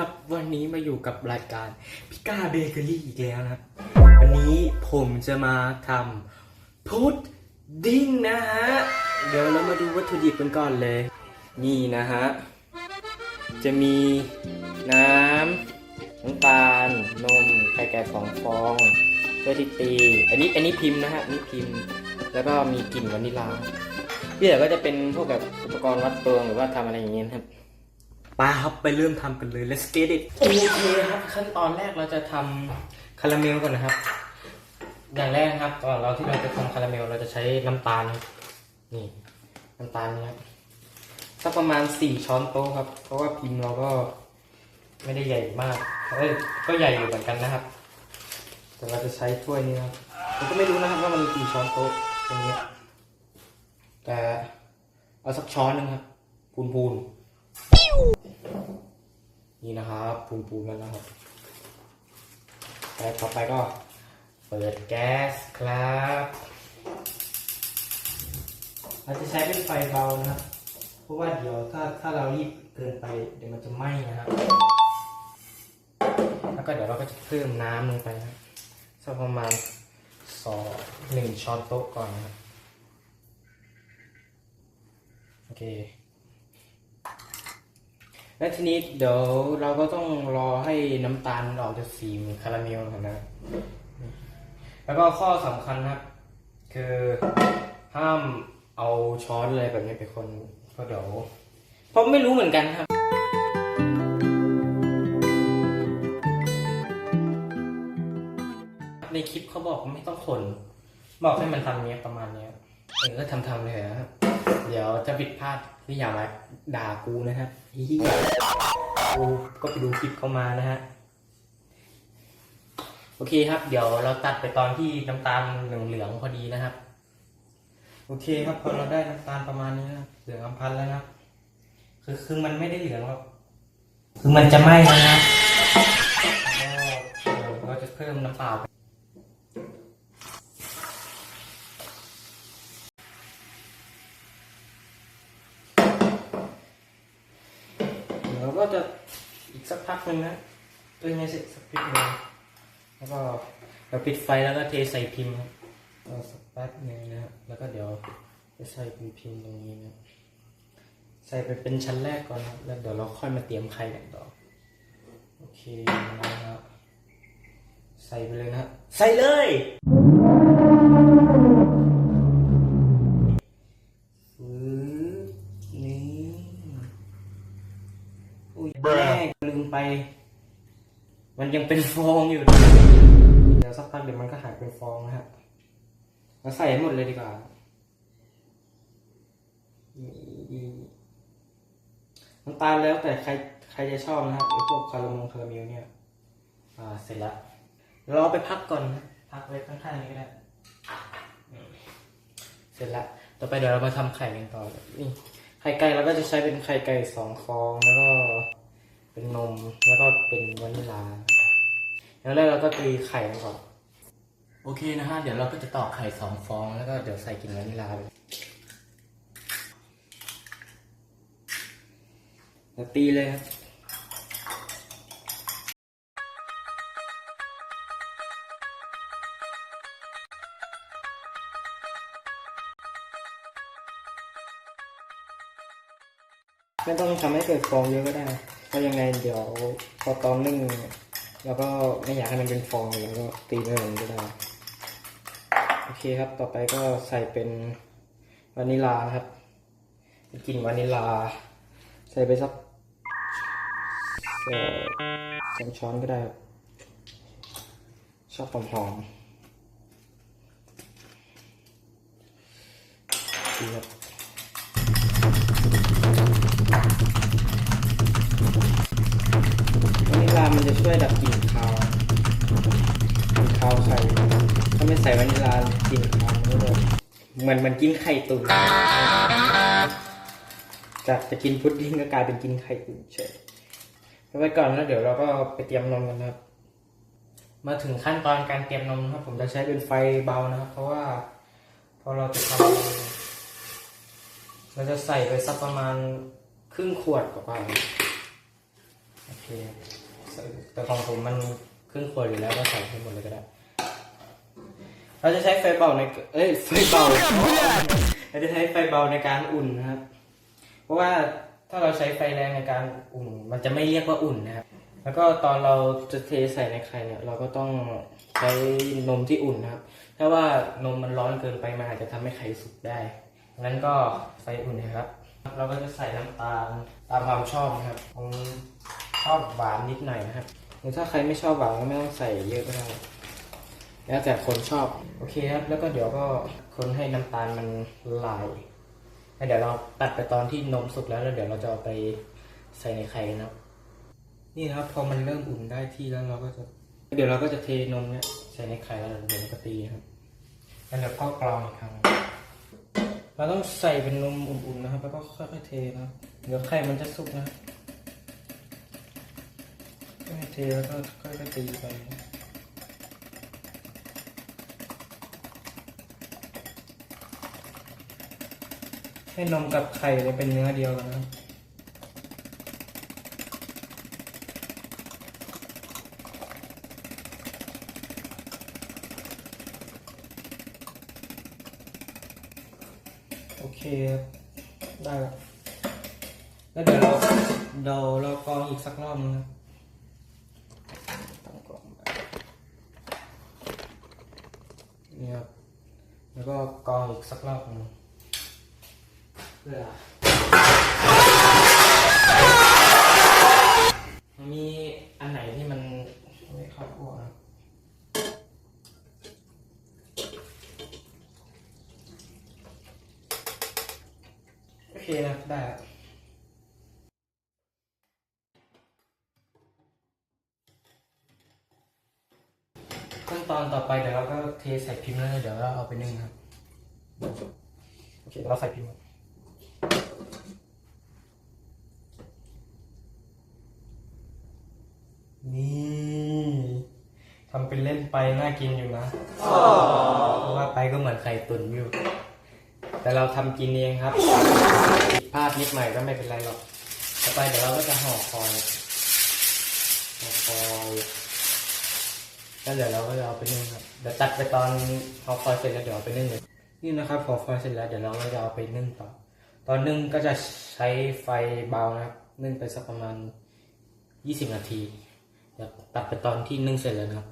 ครับ วันนี้มาอยู่กับรายการพิก้าเบเกอรี่อีกแล้วนะครับ วันนี้ผมจะมาทำพุดดิ้งนะฮะ เดี๋ยวเรามาดูวัตถุดิบกันก่อนเลย นี่นะฮะ จะมีน้ำน้ำตาล นม ไข่ไก่สองฟองเพื่อที่ตี อันนี้อันนี้พิมพ์นะฮะนี่พิมพ์ แล้วก็มีกลิ่นวานิลาที่เหลือก็จะเป็นพวกแบบอุปกรณ์วัดตวงหรือว่าทำอะไรอย่างเงี้ยครับ ไปครับไปเริ่มทำกันเลย let's get it โอเคครับขั้นตอนแรกเราจะทำคาราเมลก่อนนะครับ อย่างแรกครับก่อนเราที่เราจะทำคาราเมลเราจะใช้น้ำตาลนี่น้ำตาลนี่ครับสักประมาณสี่ช้อนโต๊ะครับ เพราะว่าพิมพ์เราก็ไม่ได้ใหญ่มากเอ้ยก็ใหญ่อยู่เหมือนกันนะครับ แต่เราจะใช้ถ้วยนี้นะครับผมก็ไม่รู้นะครับว่ามันกี่ช้อนโต๊ะตรงนี้แต่เอาสักช้อนหนึงครับพูนพูนๆ นี่นะครับพูนพูนๆแล้วนะครับแต่ต่อไปก็ เปิดแก๊สครับเราจะใช้เป็นไฟเบานะครับเพราะว่าเดี๋ยวถ้าถ้าเรารีบเกินไปเดี๋ยวมันจะไหม้นะครับแล้วก็เดี๋ยวเราก็จะเพิ่มน้ำลงไปนะครับสักประมาณสองหนึ่งช้อนโต๊ะก่อนนะครับโอเค และทีนี้เดี๋ยวเราก็ต้องรอให้น้ำตาลออกจากสีเหมือนคาราเมลก่อนนะแล้วก็ข้อสำคัญนะครับ คือห้ามเอาช้อนเลยแบบนี้ไปคนเพราะเดี๋ยวเพราะไม่รู้เหมือนกันครับในคลิปเขาบอกไม่ต้องคน บอกให้มันทำเนี้ยประมาณเนี้ยเออก็ทำทำๆเลยนะครับ เดี๋ยวจะผิดพลาดที่อย่ามาด่ากูนะครับฮิฮิกูก็ไปดูคลิปเขามานะฮะ โอเคครับ เดี๋ยวเราตัดไปตอนที่น้ำตาลเหลืองๆพอดีนะครับ โอเคครับพอเราได้น้ำตาลประมาณนี้นะเหลืองอำพันแล้วนะคือคือมันไม่ได้เหลืองหรอกคือมันจะไหม้แล้วนะครับแล้วก็เดี๋ยวเราจะเพิ่มน้ำเปล่า เดี๋ยวเรา ก็จะอีกสักพักหนึ่งนะเอ้ยไม่ใช่สักพักหนึ่งแล้วก็เราปิดไฟแล้วก็เทใส่พิมพ์ครับรอสักแป๊บหนึ่งนะแล้วก็เดี๋ยวจะใส่เป็นพิมพ์ตรงนี้นะใส่ไปเป็นชั้นแรกก่อนนะแล้วเดี๋ยวเราค่อยมาเตรียมไข่กันต่อโอเคนะครับใส่ไปเลยนะ ใส่เลย ไป มันยังเป็นฟองอยู่ เดี๋ยวสักพักเดี๋ยวมันก็หายเป็นฟองนะฮะมาใส่หมดเลยดีกว่านี่น้ำตาลแล้วแต่ใครใครจะชอบนะครับไอพวกคาราเมลคาราเมลเนี่ย อ่าเสร็จแล้วเราเอไปพักก่อนพักไว้ข้างๆนี้ก็ได้เสร็จแล้วต่อไปเดี๋ยวเรามาทำไข่กันต่อนี่ไข่ไก่เราก็จะใช้เป็นไข่ไก่สองฟองแล้วก็ เป็นนมแล้วก็เป็นวานิลลาแล้วแรกเราก็ตีไข่ก่อนโอเคนะฮะเดี๋ยวเราก็จะตอกไข่สองฟอง แล้วก็เดี๋ยวใส่กลิ่นวานิลลาไปแล้วตีเลยครับไม่ต้องทำให้เกิดฟองเยอะก็ได้ เพรายังไงเดี๋ยวพอตอนนึ่งเราก็ไม่อยากให้มันเป็นฟองเลยก็ตีไปเลยก็ได้โอเคครับ ต่อไปก็ใส่เป็นวานิลลาครับกลิ่นวานิลา ใส่ไปสักสองช้อนก็ได้ครับชอบหอมๆดีครับ มันจะช่วยดับกลิ่นคาวกลิ่นคาวไข่ถ้าไม่ใส่วานิลากลิ่นคาวมันก็จะเหมือนมันกินไข่ตุ๋นจากจะกินพุดดิ้งก็กลายเป็นกินไข่ตุ๋นเฉยเอาไว้ก่อนแล้วเดี๋ยวเราก็ไปเตรียมนมกันนะครับ มาถึงขั้นตอนการเตรียมนมครับ ผมจะใช้เป็นไฟเบานะครับเพราะว่าพอเราจะทำเราจะใส่ไปสักประมาณครึ่งขวดกว่าโอเค แต่ของผมมันครึ่งขวดอยู่แล้วก็ใส่ให้หมดเลยก็ได้ เราจะใช้ไฟเบาในเอ้ยไฟเบาเราจะใช้ไฟเบาในการอุ่นนะครับ เพราะว่าถ้าเราใช้ไฟแรงในการอุ่น มันจะไม่เรียกว่าอุ่นนะครับ แล้วก็ตอนเราจะเทใส่ในไข่เนี่ย เราก็ต้องใช้นมที่อุ่นนะครับ ถ้าว่านมมันร้อนเกินไปมันอาจจะทำให้ไข่สุกได้งั้นก็ไฟอุ่นนะครับ เราก็จะใส่น้ำตาลตามความชอบนะครับผม ชอบหวานนิดหน่อยนะครับหรือถ้าใครไม่ชอบหวานก็ไม่ต้องใส่เยอะก็ได้แล้วแต่คนชอบโอเคครับ แล้วก็เดี๋ยวก็คนให้น้ำตาลมันละลายแล้วเดี๋ยวเราตัดไปตอนที่นมสุกแล้วแล้วเดี๋ยวเราจะเอาไปใส่ในไข่นะครับนี่นะครับพอมันเริ่มอุ่นได้ที่แล้วเราก็จะ เดี๋ยวเราก็จะเทนมเนี่ยใส่ในไข่แล้วเดี๋ยวเราก็ตีครับแล้วเดี๋ยวก็กรองอีกครั้งเราต้องใส่เป็นนมอุ่นๆนะครับ แล้วก็ค่อยๆเทนะเดี๋ยวไข่มันจะสุกนะครับ เทแล้วก็ค่อยๆตีไปให้นมกับไข่เลยเป็นเนื้อเดียวกันนะโอเคครับได้แล้วแล้วเดี๋ยวเราเราเรากรองอีกสักรอบนึงนะตั้งกรองไป นี่ครับ แล้วก็กรองอีกสักรอบนึงเพื่อมีอันไหนที่มันไม่เข้าคั่วครับโอเคนะได้ครับ ขั้นตอนต่อไปเดี๋ยวเราก็เทใส่พิมพ์แล้วเดี๋ยวเราเอาไปนึ่งครับโอเคเดี๋ยวเราใส่พิมพ์ก่อนนี่ทำเป็นเล่นไปน่ากินอยู่นะเพราะว่าไปก็เหมือนไข่ตุ๋นอยู่ แต่เราทำกินเองครับผิดพลาดนิดหน่อยก็ไม่เป็นไรหรอก ต่อไปเดี๋ยวเราก็จะห่อคอยห่อคอย เดี๋ยวเราก็จะเอาไปนึ่งครับเดี๋ยวตัดไปตอนห่อคอยเสร็จแล้วเดี๋ยวเอาไปนึ่งเลยนี่นะครับพอฟอยเสร็จแล้วเดี๋ยวเราก็จะเอาไปนึ่งต่อ ตอนนึ่งก็จะใช้ไฟเบานะครับนึ่งไปสักประมาณ 20 นาทีเดี๋ยวตัดไปตอนที่นึ่งเสร็จแล้วนะครับ